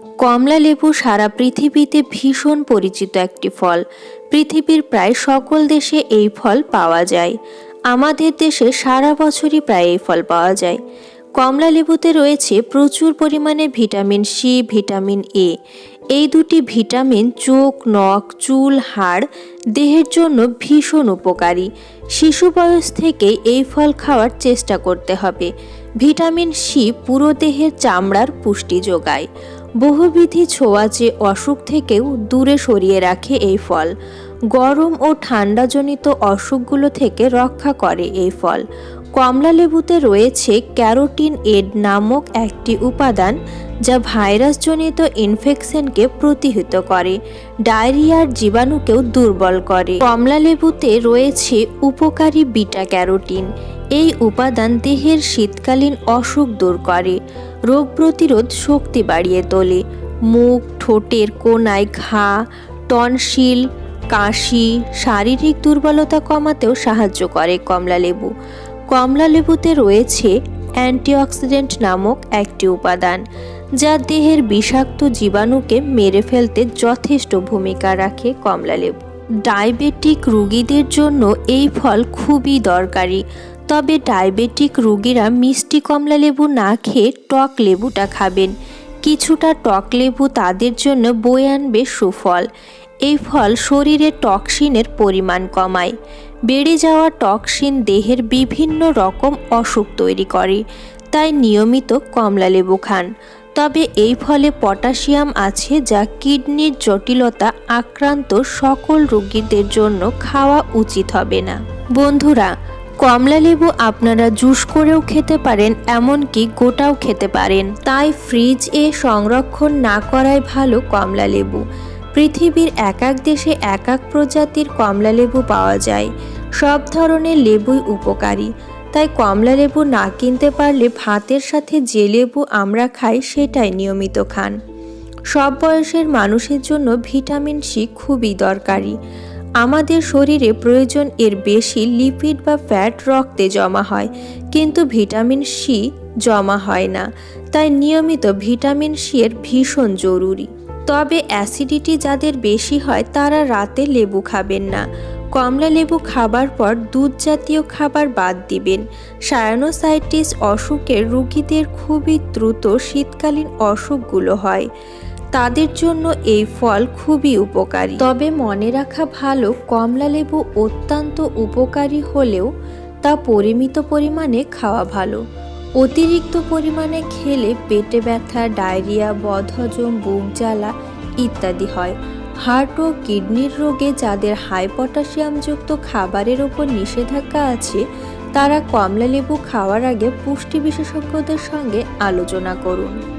কমলা লেবু সারা পৃথিবীতে ভীষণ পরিচিত একটি ফল। পৃথিবীর প্রায় সকল দেশে এই ফল পাওয়া যায়। আমাদের দেশে সারা বছরই প্রায় এই ফল পাওয়া যায়। কমলা লেবুতে রয়েছে প্রচুর পরিমাণে ভিটামিন সি, ভিটামিন এ। এই দুটি ভিটামিন চোখ, নখ, চুল, হাড় দেহের জন্য ভীষণ উপকারী। শিশু বয়স থেকে এই ফল খাওয়ার চেষ্টা করতে হবে। ভিটামিন সি পুরো দেহের চামড়ার পুষ্টি যোগায়। বহুবিধি ছোঁয়াচে অসুখ থেকেও দূরে সরিয়ে রাখে এই ফল। গরম ও ঠান্ডাজনিত অসুখগুলো থেকে রক্ষা করে এই ফল। কমলা লেবুতে রয়েছে ক্যারোটিন এড নামক একটি উপাদান যা ভাইরাসজনিত ইনফেকশনকে প্রতিহত করে, ডায়রিয়ার জীবাণুকেও দুর্বল করে। কমলা লেবুতে রয়েছে উপকারী বিটা ক্যারোটিন। এই উপাদান দেহের শীতকালীন অসুখ দূর করে, রোগ প্রতিরোধ শক্তি বাড়িয়ে তোলে। মুখ, ঠোঁটের কোনায় ঘা, টনশিল, কাশি, শারীরিক দুর্বলতা কমাতেও সাহায্য করে কমলা লেবু। কমলা লেবুতে রয়েছে অ্যান্টিঅক্সিডেন্ট নামক একটি উপাদান, যা দেহের বিষাক্ত জীবাণুকে মেরে ফেলতে যথেষ্ট ভূমিকা রাখে কমলা লেবু। ডায়াবেটিক রোগীদের জন্য এই ফল খুবই দরকারি তবে ডায়াবেটিক রোগীরা মিষ্টি কমলা লেবু না খেয়ে টক লেবুটা খাবেন। কিছুটা টক লেবু তাদের জন্য বয়ে আনবে সুফল। এই ফল শরীরে টক্সিনের পরিমাণ কমায়। বেড়ে যাওয়া টক্সিন দেহের বিভিন্ন রকম অসুখ তৈরি করে, তাই নিয়মিত কমলা লেবু খান। তবে এই ফলে পটাশিয়াম আছে যা কিডনির জটিলতা আক্রান্ত সকল রোগীদের জন্য খাওয়া উচিত হবে না। বন্ধুরা কমলা লেবু আপনারা জুস করেও খেতে পারেন, এমনকি গোটাও খেতে পারেন। তাই ফ্রিজ এ সংরক্ষণ না করাই ভালো কমলা লেবু। পৃথিবীর এক এক দেশে এক এক প্রজাতির কমলা লেবু পাওয়া যায়। সব ধরনের লেবুই উপকারী। তাই কমলা লেবু না কিনতে পারলে ভাতের সাথে যে লেবু আমরা খাই সেটাই নিয়মিত খান। সব বয়সের মানুষের জন্য ভিটামিন সি খুবই দরকারি। আমাদের শরীরে প্রয়োজন এর বেশি লিপিড বা ফ্যাট রক্তে জমা হয়, কিন্তু ভিটামিন সি জমা হয় না। তাই নিয়মিত ভিটামিন সি এর ভীষণ জরুরি। তবে অ্যাসিডিটি যাদের বেশি হয়, তারা রাতে লেবু খাবেন না। কমলা লেবু খাবার পর দুধ জাতীয় খাবার বাদ দিবেন। সায়ানোসাইটিস অসুখের রোগীদের খুবই দ্রুত শীতকালীন অসুখগুলো হয়। তাদের জন্য এই ফল খুবই উপকারী। তবে মনে রাখা ভালো, কমলা লেবু অত্যন্ত উপকারী হলেও তা পরিমিত পরিমাণে খাওয়া ভালো। অতিরিক্ত পরিমাণে খেলে পেটে ব্যথা, ডায়রিয়া, বদহজম, বুক জ্বালা ইত্যাদি হয়। হার্ট ও কিডনির রোগে যাদের হাই পটাশিয়ামযুক্ত খাবারের ওপর নিষেধাজ্ঞা আছে, তারা কমলা লেবু খাওয়ার আগে পুষ্টি বিশেষজ্ঞদের সঙ্গে আলোচনা করুন।